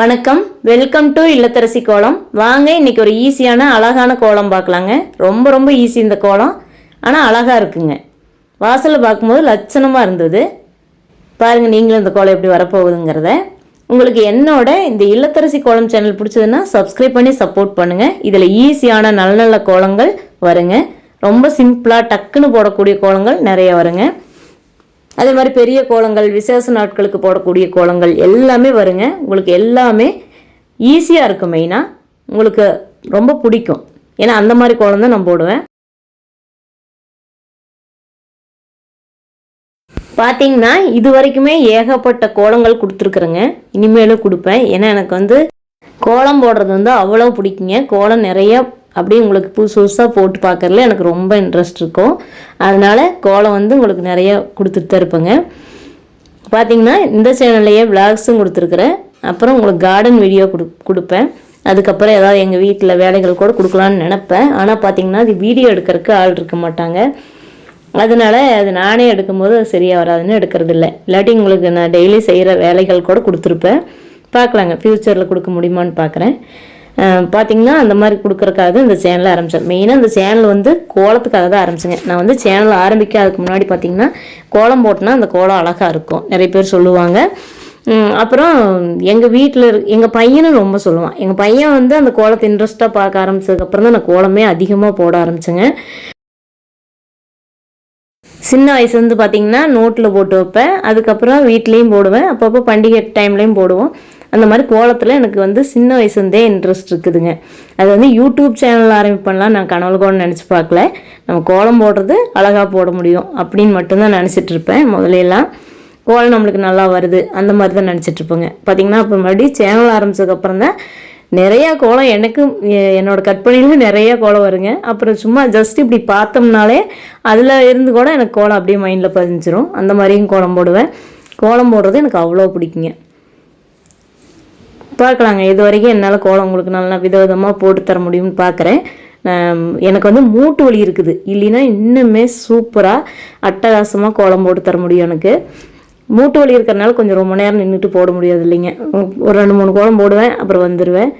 வணக்கம். Welcome to இல்லத்தரசி கோலம். வாங்க இன்னைக்கு ஒரு ஈஸியான அழகான கோலம் பார்க்கலாங்க. ரொம்ப ரொம்ப ஈஸி இந்த கோலம். ஆனால் அழகாக இருக்குங்க. வாசலில் பார்க்கும்போது லட்சணமாக இருந்தது. பாருங்கள் நீங்களும் இந்த கோலம் எப்படி வரப்போகுதுங்கிறத. உங்களுக்கு என்னோட இந்த இல்லத்தரசி கோலம் சேனல் பிடிச்சதுன்னா சப்ஸ்கிரைப் பண்ணி சப்போர்ட் பண்ணுங்கள் இதில் ஈஸியான நல்ல நல்ல கோலங்கள் வருங்க. ரொம்ப சிம்பிளாக டக்குன்னு போடக்கூடிய கோலங்கள் நிறைய வருங்க. அதே மாதிரி பெரிய கோலங்கள் விசேஷ நாட்களுக்கு போடக்கூடிய கோலங்கள் எல்லாமே வருங்க. உங்களுக்கு எல்லாமே ஈஸியாக இருக்கும் மெயினாக உங்களுக்கு ரொம்ப பிடிக்கும். ஏன்னா அந்த மாதிரி கோலம் தான் நான் போடுவேன். பார்த்தீங்கன்னா இது வரைக்குமே ஏகப்பட்ட கோலங்கள் கொடுத்துருக்குறேங்க. இனிமேலும் கொடுப்பேன். ஏன்னா எனக்கு வந்து கோலம் போடுறது வந்து அவ்வளோ பிடிக்குங்க. கோலம் நிறையா அப்படியே உங்களுக்கு புதுசு புதுசாக போட்டு பார்க்கறதுல எனக்கு ரொம்ப இன்ட்ரெஸ்ட் இருக்கும். அதனால் கோலம் வந்து உங்களுக்கு நிறைய கொடுத்துட்டு தான் இருப்பேங்க. பார்த்தீங்கன்னா இந்த சேனல்லையே விளாக்ஸும் கொடுத்துருக்குறேன். அப்புறம் உங்களுக்கு கார்டன் வீடியோ கொடு கொடுப்பேன். அதுக்கப்புறம் ஏதாவது எங்கள் வீட்டில் வேலைகள் கூட கொடுக்கலான்னு நினப்பேன். ஆனால் பார்த்தீங்கன்னா அது வீடியோ எடுக்கிறதுக்கு ஆள் இருக்க மாட்டாங்க. அதனால அது நானே எடுக்கும்போது அது சரியாக வராதுன்னு எடுக்கிறது இல்லை இல்லாட்டி உங்களுக்கு நான் டெய்லி செய்கிற வேலைகள் கூட கொடுத்துருப்பேன். பார்க்கலாங்க. ஃப்யூச்சரில் கொடுக்க முடியுமான்னு பார்க்குறேன் பார்த்தீங்கன்னா அந்த மாதிரி கொடுக்குறக்காக இந்த சேனலை ஆரம்பித்தேன் மெயினாக இந்த சேனல் வந்து கோலத்துக்காக தான் ஆரம்பிச்சேங்க. நான் வந்து சேனல் ஆரம்பிக்க அதுக்கு முன்னாடி பார்த்தீங்கன்னா கோலம் போட்டோன்னா அந்த கோலம் அழகாக இருக்கும். நிறைய பேர் சொல்லுவாங்க. அப்புறம் எங்கள் வீட்டில் இரு எங்கள் பையனும் ரொம்ப சொல்லுவான். எங்கள் பையன் வந்து அந்த கோலத்தை இன்ட்ரெஸ்ட்டாக பார்க்க ஆரம்பிச்சதுக்கப்புறம் தான் நான் கோலமே அதிகமாக போட ஆரம்பித்தேங்க சின்ன வயசுலேருந்து பார்த்தீங்கன்னா நோட்டில் போட்டு வைப்பேன். அதுக்கப்புறம் வீட்லேயும் போடுவேன். அப்பப்போ பண்டிகை டைம்லேயும் போடுவோம். அந்த மாதிரி கோலத்தில் எனக்கு வந்து சின்ன வயசுலேருந்தே இன்ட்ரெஸ்ட் இருக்குதுங்க. அது வந்து யூடியூப் சேனல் ஆரம்பிப்பேன்லாம் நான் கனவு கூட நினச்சி பார்க்கல. நம்ம கோலம் போடுறது அழகாக போட முடியும் அப்படின்னு மட்டும்தான் நினச்சிட்டு இருப்பேன். முதலையெல்லாம் கோலம் நம்மளுக்கு நல்லா வருது அந்த மாதிரி தான் நினச்சிட்டு இருப்பேங்க. பார்த்தீங்கன்னா இப்போ மறுபடியும் சேனல் ஆரம்பித்ததுக்கப்புறம் தான் நிறையா கோலம் எனக்கு என்னோடய கற்பனையில் நிறையா கோலம் வருங்க. அப்புறம் சும்மா ஜஸ்ட் இப்படி பார்த்தோம்னாலே அதில் இருந்து கூட எனக்கு கோலம் அப்படியே மைண்டில் பதிஞ்சிரும். அந்த மாதிரியும் கோலம் போடுவேன். கோலம் போடுறது எனக்கு அவ்வளோ பிடிக்குங்க. பார்க்கலாங்க. இது வரைக்கும் என்னால் கோலம் உங்களுக்கு நல்லா விதவிதமாக போட்டு தர முடியும்னு பார்க்குறேன் எனக்கு வந்து மூட்டு வலி இருக்குது. இல்லைன்னா இன்னுமே சூப்பராக அட்டகாசமாக கோலம் போட்டு தர முடியும் எனக்கு. மூட்டு வலி இருக்கிறனால கொஞ்சம் ரொம்ப நேரம் நின்றுட்டு போட முடியாது இல்லைங்க. ஒரு ரெண்டு மூணு கோலம் போடுவேன் அப்புறம் வந்துடுவேன்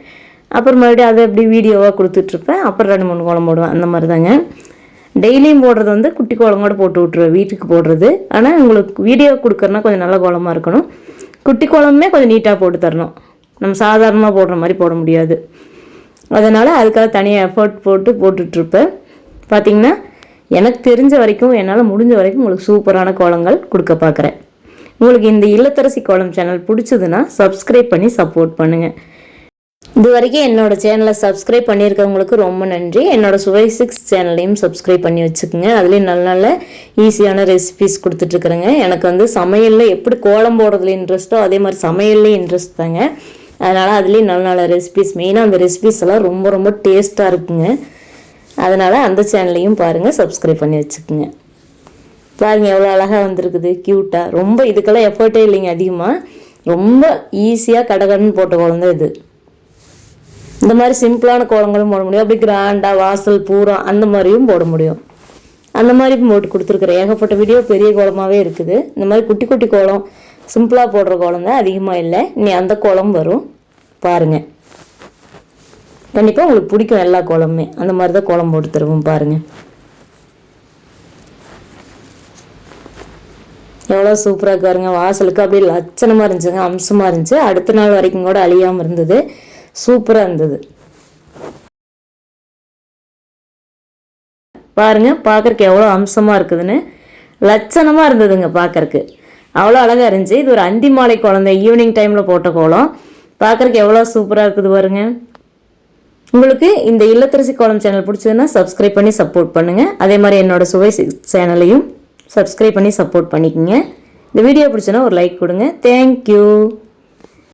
அப்புறம் மறுபடியும் அதை அப்படி வீடியோவாக கொடுத்துட்ருப்பேன் அப்புறம் ரெண்டு மூணு கோலம் போடுவேன். அந்த மாதிரி தாங்க டெய்லியும் போடுறது வந்து குட்டி கோலம் கூட போட்டு விட்ருவேன் வீட்டுக்கு போடுறது. ஆனால் உங்களுக்கு வீடியோ கொடுக்குறனா கொஞ்சம் நல்ல கோலமாக இருக்கணும். குட்டி கோலமுமே கொஞ்சம் நீட்டாக போட்டு தரணும். நம்ம சாதாரணமாக போடுற மாதிரி போட முடியாது. அதனால் அதுக்காக தனியாக எஃபர்ட் போட்டு போட்டுட்ருப்பேன். பார்த்தீங்கன்னா எனக்கு தெரிஞ்ச வரைக்கும் என்னால் முடிஞ்ச வரைக்கும் உங்களுக்கு சூப்பரான கோலங்கள் கொடுக்க பார்க்குறேன் உங்களுக்கு இந்த இல்லத்தரசி கோலம் சேனல் பிடிச்சதுன்னா சப்ஸ்கிரைப் பண்ணி சப்போர்ட் பண்ணுங்கள் இது வரைக்கும் என்னோட சேனலை சப்ஸ்கிரைப் பண்ணியிருக்கவங்களுக்கு ரொம்ப நன்றி. என்னோட சுவை சிக்ஸ் சேனலையும் சப்ஸ்கிரைப் பண்ணி வச்சுக்கோங்க. அதுலேயும் நல்ல நல்ல ஈஸியான ரெசிபிஸ் கொடுத்துட்ருக்குறேங்க. எனக்கு வந்து சமையலில் எப்படி கோலம் போடுறதுல இன்ட்ரெஸ்ட்டோ அதே மாதிரி சமையல்லையும் இன்ட்ரெஸ்ட் தாங்க. அதனால் அதுலேயும் நல்ல நல்ல ரெசிபிஸ் மெயினாக அந்த ரெசிபிஸ் எல்லாம் ரொம்ப ரொம்ப டேஸ்ட்டாக இருக்குங்க. அதனால் அந்த சேனலையும் பாருங்கள் சப்ஸ்கிரைப் பண்ணி வச்சுக்கோங்க. பாருங்கள் எவ்வளோ அழகாக வந்திருக்குது க்யூட்டாக ரொம்ப இதுக்கெல்லாம் எஃபர்ட்டே இல்லைங்க அதிகமாக ரொம்ப ஈஸியாக கடகடன்னு போட்ட குழந்தை இது. இந்த மாதிரி சிம்பிளான கோலங்களும் போட முடியும். அப்படி கிராண்டாக வாசல் பூரா அந்த மாதிரியும் போட முடியும். அந்த மாதிரி போட்டு கொடுத்துருக்குறேன். ஏகப்பட்ட வீடியோ பெரிய கோலமாகவே இருக்குது. இந்த மாதிரி குட்டி குட்டி கோலம் சிம்பிளாக போடுற கோலம் தான் அதிகமாக இல்லை. இனி அந்த கோலம் வரும். பாருங்கள் கண்டிப்பாக உங்களுக்கு பிடிக்கும் எல்லா குழம்புமே அந்த மாதிரி தான் குழம்பு போட்டு தருவோம் பாருங்கள் எவ்வளோ சூப்பராக இருக்காருங்க வாசலுக்கு அப்படியே லட்சணமாக இருந்துச்சுங்க. அம்சமாக இருந்துச்சு. அடுத்த நாள் வரைக்கும் கூட அழியாமல் இருந்தது. சூப்பராக இருந்தது. பாருங்க பார்க்கறக்கு எவ்வளோ அம்சமாக இருக்குதுன்னு. லட்சணமாக இருந்ததுங்க பார்க்கறக்கு அவ்வளோ அழகாக இருந்துச்சு. இது ஒரு அந்தி மாலை குழந்தை ஈவினிங் டைமில் போட்ட கோலம். பார்க்குறக்கு எவ்வளோ சூப்பராக இருக்குது பாருங்க. உங்களுக்கு இந்த இல்லத்தரசி கோலம் சேனல் பிடிச்சதுன்னா சப்ஸ்கிரைப் பண்ணி சப்போர்ட் பண்ணுங்கள் அதே மாதிரி என்னோடய சுவை சேனலையும் சப்ஸ்கிரைப் பண்ணி சப்போர்ட் பண்ணிக்கோங்க. இந்த வீடியோ பிடிச்சதுன்னா ஒரு லைக் கொடுங்க. தேங்க்யூ